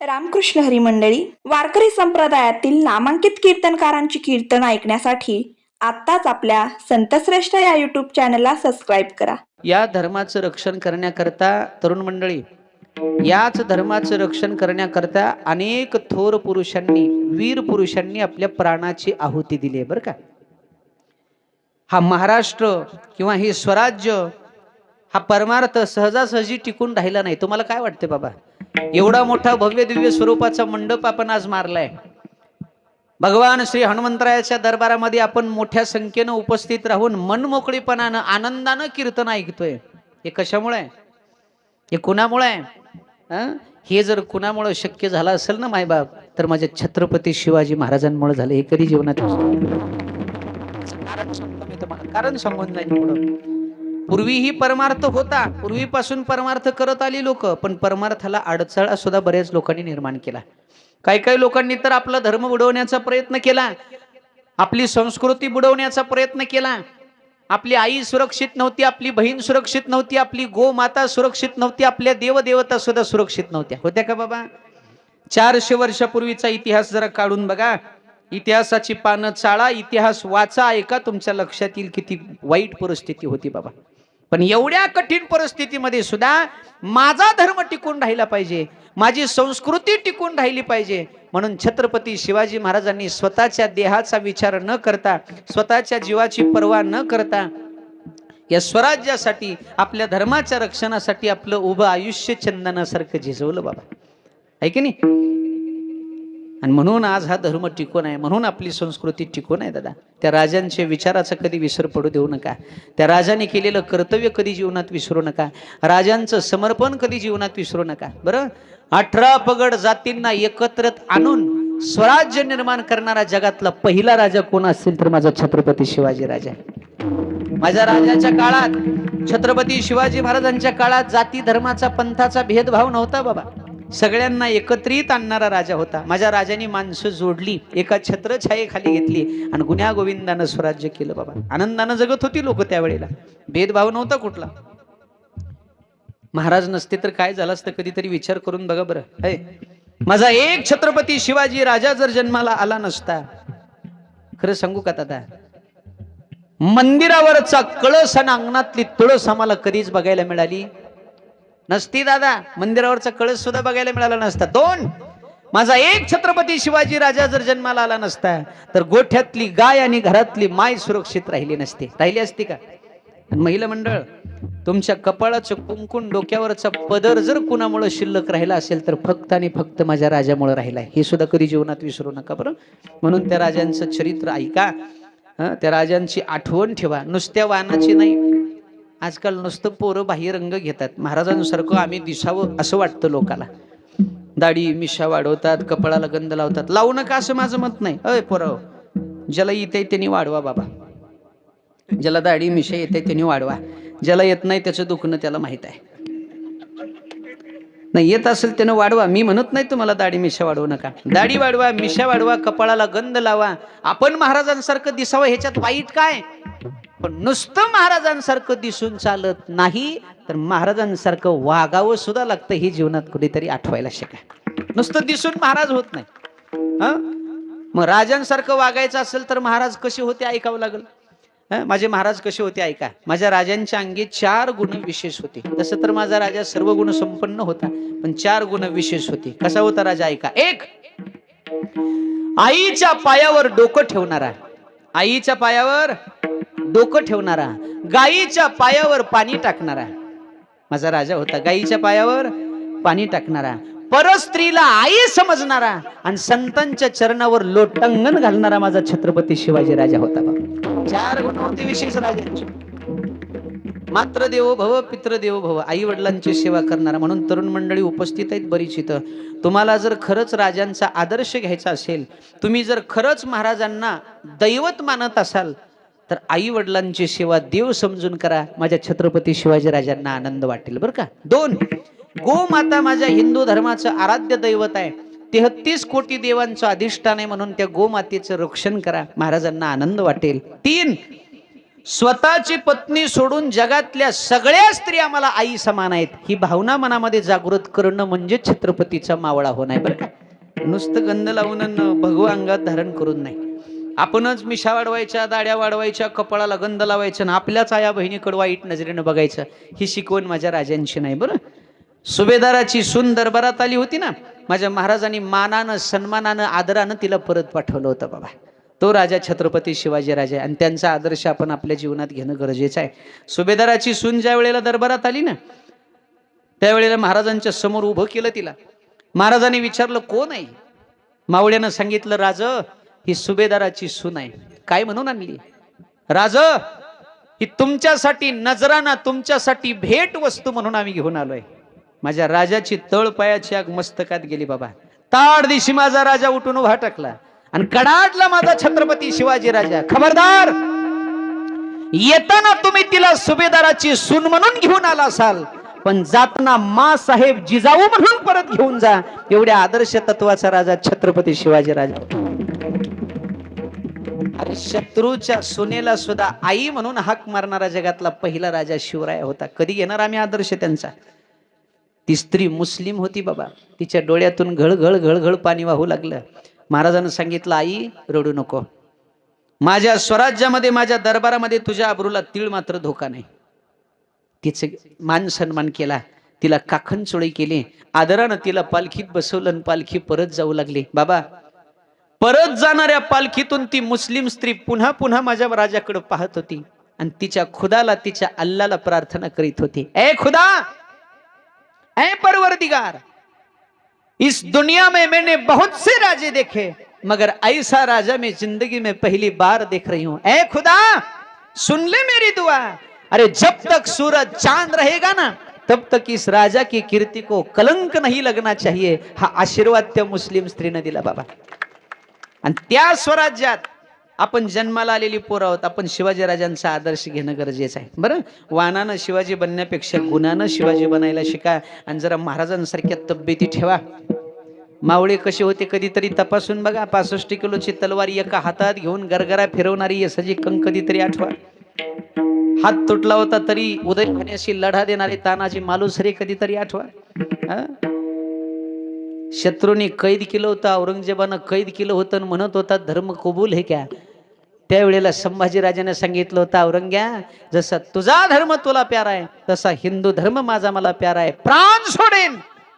रामकृष्ण हरी मंडळी वारकरी संप्रदायातील नामांकित कीर्तनकारांची कीर्तन ऐकण्यासाठी आत्ताच आपल्या संतश्रेष्ठ या युट्यूब चॅनलला सबस्क्राईब करा. या धर्माचं रक्षण करण्याकरता तरुण मंडळी याच धर्माचं रक्षण करण्याकरता अनेक थोर पुरुषांनी वीर पुरुषांनी आपल्या प्राणाची आहुती दिली आहे बरं का? हा महाराष्ट्र किंवा हे स्वराज्य हा परमार्थ सहजासहजी टिकून राहिला नाही. तुम्हाला काय वाटते बाबा? एवढा मोठा भव्य दिव्य स्वरूपाचा मंडप आपण आज मारलाय. भगवान श्री हनुमंतरायाच्या दरबारामध्ये आपण मोठ्या संख्येनं उपस्थित राहून मनमोकळीपणानं आनंदानं कीर्तन ऐकतोय. हे कशामुळे आहे? हे कुणामुळे आहे? हे? जर कुणामुळे शक्य झालं असेल ना मायबाप तर माझ्या छत्रपती शिवाजी महाराजांमुळे झालं. हे कधी जीवनात. कारण तुम्हाला. कारण सांगून जाईल पूर्वीही परमार्थ होता. पूर्वीपासून परमार्थ करत आली लोक पण परमार्थाला अडचळा सुद्धा बऱ्याच लोकांनी निर्माण केला. काही काही लोकांनी तर आपला धर्म बुडवण्याचा प्रयत्न केला. आपली संस्कृती बुडवण्याचा प्रयत्न केला. आपली आई सुरक्षित नव्हती आपली बहीण सुरक्षित नव्हती आपली गोमाता सुरक्षित नव्हती आपल्या देवदेवता सुद्धा सुरक्षित नव्हत्या. होत्या का बाबा? चारशे वर्षापूर्वीचा इतिहास जरा काढून बघा. इतिहासाची पानं चाळा इतिहास वाचा ऐका. तुमच्या लक्षात येईल किती वाईट परिस्थिती होती बाबा. पण एवढ्या कठीण परिस्थितीमध्ये सुद्धा माझा धर्म टिकून राहिला पाहिजे माझी संस्कृती टिकून राहिली पाहिजे. म्हणून छत्रपती शिवाजी महाराजांनी स्वतःच्या देहाचा विचार न करता स्वतःच्या जीवाची पर्वा न करता या स्वराज्यासाठी आपल्या धर्माच्या रक्षणासाठी आपलं उभं आयुष्य चंदनासारखं झिजवलं बाबा. आहे की नाही? आणि म्हणून आज हा धर्म टिकून आहे म्हणून आपली संस्कृती टिकून आहे दादा. त्या राजांच्या विचाराचा कधी विसर पडू देऊ नका. त्या राजाने केलेलं कर्तव्य कधी जीवनात विसरू नका. राजांचं समर्पण कधी जीवनात विसरू नका. बरं? अठरा पगड जातींना एकत्रत आणून स्वराज्य निर्माण करणारा जगातला पहिला राजा कोण असेल तर माझा छत्रपती शिवाजी राजा. माझ्या राजाच्या काळात छत्रपती शिवाजी महाराजांच्या काळात जाती धर्माचा पंथाचा भेदभाव नव्हता बाबा. सगळ्यांना एकत्रित आणणारा राजा होता. माझ्या राजाने माणसं जोडली एका छत्रछायेखाली घेतली आणि गुन्ह्या गोविंदानं स्वराज्य केलं बाबा. आनंदानं जगत होती लोक त्यावेळेला. भेदभाव नव्हता कुठला. महाराज नसते तर काय झालं असतं? कधीतरी विचार करून बघा बरं. हे माझा एक छत्रपती शिवाजी राजा जर जन्माला आला नसता खरं सांगू का दादा? मंदिरावरचा कळस आणि अंगणातली तुळस आम्हाला कधीच बघायला मिळाली? नसती दादा. मंदिरावरचा कळस सुद्धा बघायला मिळाला नसता. दोन माझा एक छत्रपती शिवाजी राजा जर जन्माला आला नसता तर गोठ्यातली गाय आणि घरातली माय सुरक्षित राहिली नसती. राहिली असती का? महिला मंडळ तुमच्या कपाळाचं कुंकुन डोक्यावरचा पदर जर कुणामुळे शिल्लक राहिला असेल तर फक्त आणि फक्त माझ्या राजामुळे राहिलाय. हे सुद्धा कधी जीवनात विसरू नका बरं. म्हणून त्या राजांचं चरित्र ऐका. हं, त्या राजांची आठवण ठेवा. नुसत्या वाहनाची नाही आजकाल नुसतं पोरं बाह्य रंग घेतात. महाराजांसारखं आम्ही दिसावं असं वाटतं लोकाला. दाढी मिशा वाढवतात कपाळाला गंध लावतात. लावू नका असं माझं मत नाही. अय पोराव ज्याला येते त्यांनी वाढवा बाबा. ज्याला दाढी मिशा येते त्यांनी वाढवा. ज्याला येत नाही त्याचं दुखणं त्याला माहीत आहे. नाही येत असेल त्यानं वाढवा. मी म्हणत नाही तुम्हाला दाढी मिशा वाढवू नका. दाढी वाढवा मिशा वाढवा कपाळाला गंध लावा. आपण महाराजांसारखं दिसावं ह्याच्यात वाईट काय? पण नुसतं महाराजांसारखं दिसून चालत नाही तर महाराजांसारखं वागावं सुद्धा लागतं ही जीवनात कुठेतरी आठवायला शिका नुसतं दिसून महाराज होत नाही. मग राजांसारखं वागायचं असेल तर महाराज कसे होते ऐकावं लागेल. माझे महाराज कसे होते ऐका. माझ्या राजांच्या अंगी चार गुण विशेष होते. तसं तर माझा राजा सर्व गुण संपन्न होता पण चार गुण विशेष होते. कसा होता राजा ऐका. एक आईच्या पायावर डोकं ठेवणारा. आईच्या पायावर डोकं ठेवणारा गाईच्या पायावर पाणी टाकणारा. माझा राजा होता गाईच्या पायावर पाणी टाकणारा. परस्त्रीला आई समजणारा आणि संतांच्या चरणावर लोटंगण घालणारा माझा छत्रपती शिवाजी राजा होता बाबा. चार गुण होते विशेष राजांचे. मात्र देवो भव पित्र देवो भव आई वडिलांची सेवा करणारा. म्हणून तरुण मंडळी उपस्थित आहेत बरीच इथं. तुम्हाला जर खरंच राजांचा आदर्श घ्यायचा असेल तुम्ही जर खरंच महाराजांना दैवत मानत असाल तर आई वडिलांची सेवा देव समजून करा. माझ्या छत्रपती शिवाजी राजांना आनंद वाटेल बरं का? दोन गोमाता माझ्या हिंदू धर्माचं आराध्य दैवत आहे. तेहतीस कोटी देवांचं अधिष्ठान आहे म्हणून त्या गोमातेचं रक्षण करा. महाराजांना आनंद वाटेल. तीन स्वतःची पत्नी सोडून जगातल्या सगळ्या स्त्रिया मला आई समान आहेत. ही भावना मनामध्ये जागृत करणं म्हणजे छत्रपतीचा मावळा होणार बरं का? नुसतं गंध लावून भगवा अंगात धारण करून नाही. आपणच मिशा वाढवायच्या दाड्या वाढवायच्या कपाळाला गंध लावायचं ना आपल्याच आया बहिणीकडे वाईट नजरेनं बघायचं. ही शिकवण माझ्या राजांची नाही बरं? सुभेदाराची सून दरबारात आली होती ना माझ्या महाराजांनी मानानं सन्मानानं आदरानं तिला परत पाठवलं होतं बाबा. तो राजा छत्रपती शिवाजी राजा आहे आणि त्यांचा आदर्श आपण आपल्या जीवनात घेणं गरजेचं आहे. सुभेदाराची सून ज्या वेळेला दरबारात आली ना त्यावेळेला महाराजांच्या समोर उभं केलं तिला. महाराजांनी विचारलं कोण आहे? मावळ्यानं सांगितलं राज ही सुभेदाराची सून आहे. काय म्हणून आणली राज ही तुमच्यासाठी नजराना तुमच्यासाठी भेट वस्तू म्हणून आम्ही घेऊन आलोय. माझ्या राजाची तळपायाची आग मस्तकात गेली बाबा. ताड दिशी माझा राजा उठून उभा टाकला. आणि कडाडला माझा छत्रपती शिवाजी राजा. खबरदार येताना तुम्ही तिला सुभेदाराची सून म्हणून घेऊन आला असाल. पण जाताना मा साहेब जिजाऊ म्हणून परत घेऊन जा. एवढ्या आदर्श तत्वाचा राजा छत्रपती शिवाजी राजा. अरे शत्रूच्या सुनेला सुद्धा आई म्हणून हाक मारणारा जगातला पहिला राजा शिवराय होता. कधी घेणार आम्ही आदर्श त्यांचा? ती स्त्री मुस्लिम होती बाबा. तिच्या डोळ्यातून घळघळ घळघळ पाणी वाहू लागलं. महाराजानं सांगितलं आई रडू नको. माझ्या स्वराज्यामध्ये माझ्या दरबारामध्ये तुझ्या अब्रूला तीळ मात्र धोका नाही. तिचं मान सन्मान केला. तिला काखन चोळी केली. आदरानं तिला पालखीत बसवलं आणि पालखी परत जाऊ लागली. बाबा परत जाणाऱ्या पालखीतून ती मुस्लिम स्त्री पुन्हा पुन्हा माझ्या राजाकडे पाहत होती आणि तिच्या खुदाला तिच्या अल्लाला प्रार्थना करीत होती. ए खुदा! ए परवरदिगार! इस दुनिया में मैंने बहुत से राजे देखे मगर ऐसा राजा मैं जिंदगी में पहली बार देख रही हूं। ए खुदा! सुन ले मेरी दुआ। अरे जब तक सूरज चांद रहेगा ना तब तक इस राजा की कीर्ति को कलंक नहीं लगना चाहिए। हा आशीर्वाद त्या मुस्लिम स्त्रीने दिला बाबा। आणि त्या स्वराज्यात आपण जन्माला आलेली पोरं आहोत. आपण शिवाजी राजांचा आदर्श घेणं गरजेचं आहे. बरं? वानानं शिवाजी बनण्यापेक्षा गुणानं शिवाजी बनायला शिका आणि जरा महाराजांसारख्या तब्येती ठेवा. मावळे कसे होते कधीतरी तपासून बघा. पासष्ट किलोची तलवार एका हातात घेऊन गरगरा फिरवणारी यसाची कंक कधीतरी आठवा. हात तुटला होता तरी उदय खाण्याशी लढा देणारे तानाजी मालुसरे कधीतरी आठवा. हा? शत्रूंनी कैद केलं होतं औरंगजेबानं कैद केलं होतं आणि म्हणत होता धर्म कबूल हे क्या त्यावेळेला संभाजीराजाने सांगितलं होतं औरंग्या जसा तुझा धर्म तुला प्यारा आहे तसा हिंदू धर्म माझा मला प्यारा आहे. प्राण सोडेन.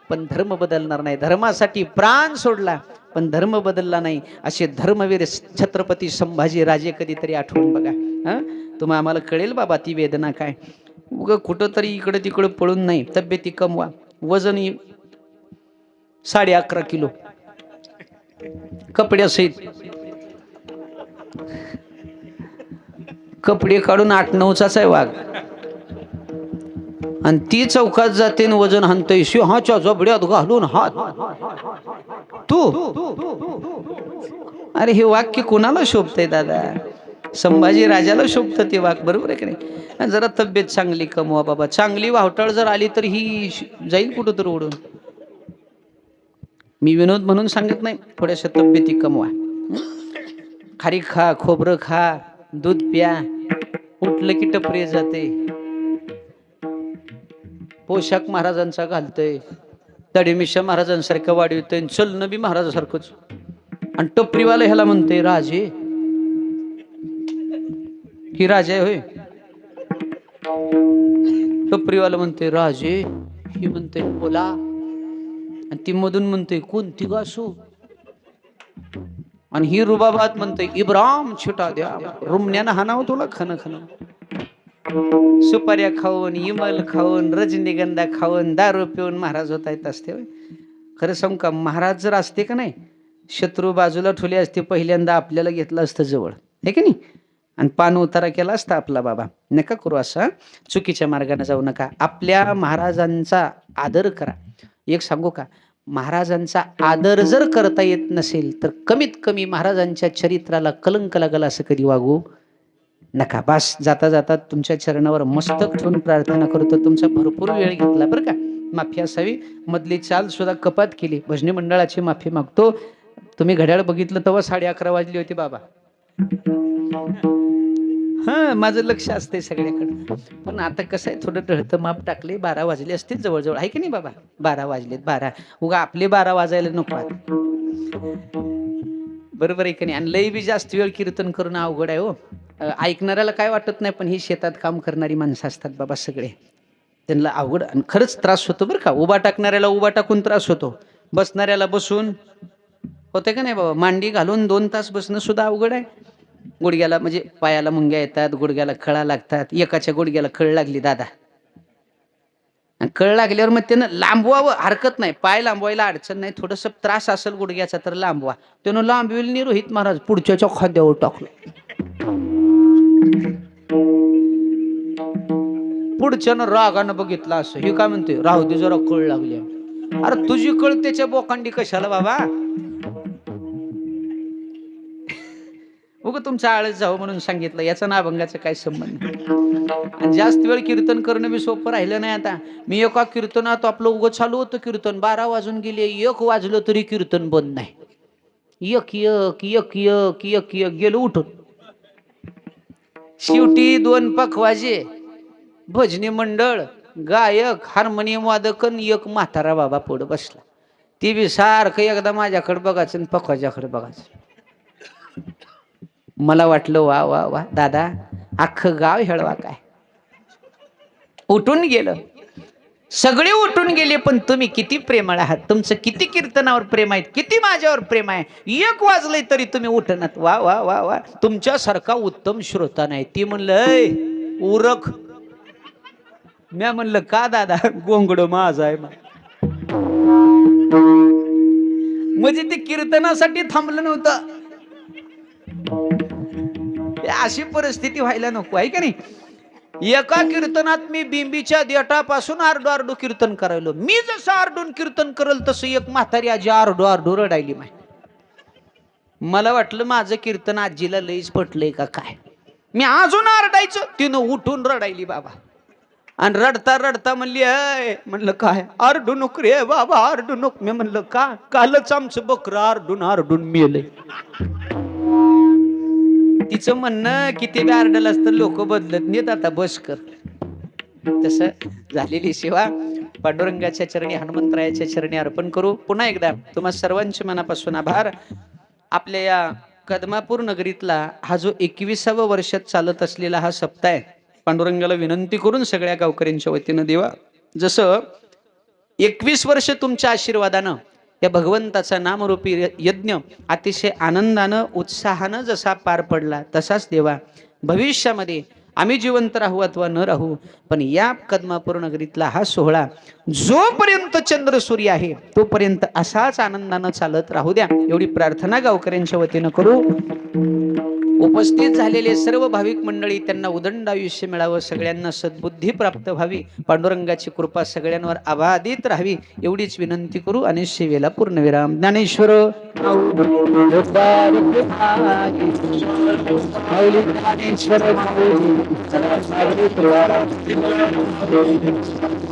पण धर्म बदलणार नाही. धर्मासाठी प्राण सोडला पण धर्म बदलला नाही. असे धर्मवीर छत्रपती संभाजी राजे कधीतरी आठवून बघा. हा? तुम्हा आम्हाला कळेल बाबा ती वेदना काय. उग कुठंतरी इकडं तिकडं पळून नाही. तब्येती कमवा. वजन साडे अकरा किलो. कपड्यासहित कपडे काढून आठ नऊचाच आहे वाघ. आणि ती चौकात जाते आणि वजन हाणतोय. हाच्या जबड्यात घालून हात. तू. अरे हे वाक्य कोणाला शोभतंय दादा? संभाजी राजाला शोभतं ते वाक बरोबर आहे की नाही? जरा तब्येत चांगली कमवा बाबा. चांगली वावटाळ जर आली तर ही जाईल कुठं तर उडून मी विनोद म्हणून सांगत नाही थोड्याशा तब्येती कमवा. खारी खा खोबरं खा दूध प्या उठलं की टपरे जाते. पोशाख महाराजांचा घालतोय तडीमिशा महाराजांसारखं वाढवतोय चलणं बी महाराजासारखंच. आणि टपरीवाला ह्याला म्हणते राजे. ही राजा आहे होय? टपरीवाला म्हणते राजे. ही म्हणते बोला. आणि ती मधून म्हणते कोणती असो? आणि ही रुबाबात म्हणते इब्राम छोटा द्या रुमण्यानं हानाव तुला खन खन सुपाऱ्या खाऊन इमल खाऊन रजनीगंधा खाऊन दारू पिऊन महाराज होता येत असते खरं सांग का महाराज जर असते का नाही शत्रू बाजूला ठुले असते पहिल्यांदा आपल्याला घेतलं असतं जवळ. हे की नाही? आणि पान उतारा केला असता आपला बाबा. नका करू असं चुकीच्या मार्गाने जाऊ नका. आपल्या महाराजांचा आदर करा. एक सांगू का? महाराजांचा आदर जर करता येत नसेल तर कमीत कमी महाराजांच्या चरित्राला कलंक लागल असं कधी वागू नका. बास जाता जाता तुमच्या चरणावर मस्तक ठेवून प्रार्थना करतो. तुमचा भरपूर वेळ घेतला बरं का. माफी असावी. मधली चाल सुद्धा कपात केली. भजनी मंडळाची माफी मागतो. तुम्ही घड्याळ बघितलं तेव्हा साडे अकरा वाजली होती बाबा. हां माझं लक्ष असते सगळ्याकडे. पण आता कसं आहे थोडं ढळतं माप टाकले बारा वाजले असतील जवळजवळ. आहे की नाही बाबा? बारा वाजलेत बारा. उगा आपले बारा वाजायला नको बरोबर आहे की नाही? आणि लई बी जास्त वेळ कीर्तन करणं अवघड आहे हो. ऐकणाऱ्याला काय वाटत नाही पण ही शेतात काम करणारी माणसं असतात बाबा सगळे. त्यांना अवघड आणि खरंच त्रास होतो बरं का? उभा टाकणाऱ्याला उभा टाकून त्रास होतो. बसणाऱ्याला बसून. होते का नाही बाबा? मांडी घालून दोन तास बसणं सुद्धा अवघड आहे. गुडघ्याला म्हणजे पायाला मुंग्या येतात गुडघ्याला खळा लागतात. एकाच्या गुडघ्याला खळ लागली दादा. कळ लागल्यावर मग त्यानं लांबवावं हरकत नाही. पाय लांबवायला अडचण नाही. थोडंसं त्रास असेल गुडघ्याचा तर लांबवा. त्यानं लांबविल नाही रोहित महाराज पुढच्याच्या खाद्यावर टाकलं. पुढच्यानं रागानं बघितलं असं. हे काय म्हणते राहू दे जरा कळ लागली अरे तुझी कळ त्याच्या बोकांडी कशाला बाबा? उग तुमचा आळस जावं म्हणून सांगितलं. याचा ना अभंगाचा काय संबंध आणि जास्त वेळ कीर्तन करणं बी सोपं राहिलं नाही आता. मी एका कीर्तनात आपलं उगं चालू होतं कीर्तन. बारा वाजून गेले एक वाजलं तरी कीर्तन बंद नाही. एक एक एक एक एक एक गेलो उठून. शेवटी दोन पखवाजे भजनी मंडळ गायक हार्मोनियम वादक एक म्हातारा बाबा पुढं बसला. ती बी सारखं एकदा माझ्याकडे बघायचं आणि पखवाजाकडे बघायचं. मला वाटलं वा वा वा दादा अख्खं गाव हेळवा काय? उठून गेलं. सगळे उठून गेले पण तुम्ही किती प्रेमळ आहात. तुमचं किती कीर्तनावर प्रेम आहे किती माझ्यावर प्रेम आहे. एक वाजलंय तरी तुम्ही उठणात वा वा वा वा. तुमच्यासारखा उत्तम श्रोता नाही. ती म्हणलं "ऐ, उरक. म्या म्हणलं का दादा गोंगड माझा आहे मा-" म्हणजे ते कीर्तनासाठी थांबलं नव्हतं. अशी परिस्थिती व्हायला नको आहे का नाही? एका कीर्तनात मी बिंबीच्या देटापासून आरडू आरडू कीर्तन करायलो. मी जसं आरडून कीर्तन करल तसं एक म्हातारी आजी आरडू आरडू रडायली माय. मला वाटलं माझं कीर्तन आजीला लईच पटलंय का काय? मी अजून आरडायचं तिनं उठून रडायली बाबा. आणि रडता रडता म्हणली अय म्हणलं काय? आरडू नको रे बाबा आरडू नको. मी म्हणलं का? कालच आमचं बकरं आरडून आरडून मेलंय. तिचं म्हणणं किती बी आरडल असतं लोक बदलत नाहीत आता बस कर. तस झालेली सेवा. पांडुरंगाच्या चरणी हनुमंतरायाच्या चरणी अर्पण करू. पुन्हा एकदा तुम्हा सर्वांचे मनापासून आभार. आपल्या या कदमापूर नगरीतला हा जो एकविसावं वर्षात चालत असलेला हा सप्ताह आहे पांडुरंगाला विनंती करून सगळ्या गावकऱ्यांच्या वतीनं देवा. जसं एकवीस वर्ष तुमच्या आशीर्वादानं या भगवंताचा नामरूपी यज्ञ अतिशय आनंदानं उत्साहानं जसा पार पडला तसाच देवा भविष्यामध्ये आम्ही जिवंत राहू अथवा न राहू पण या कदमापूर नगरीतला हा सोहळा जोपर्यंत चंद्र सूर्य आहे तोपर्यंत असाच आनंदानं चालत राहू द्या. एवढी प्रार्थना गावकऱ्यांच्या वतीनं करू. उपस्थित झालेले सर्व भाविक मंडळी त्यांना उदंड आयुष्य मिळावं सगळ्यांना सद्बुद्धी प्राप्त व्हावी. पांडुरंगाची कृपा सगळ्यांवर अबाधित राहावी एवढीच विनंती करू आणि सेवेला पूर्णविराम. ज्ञानेश्वर.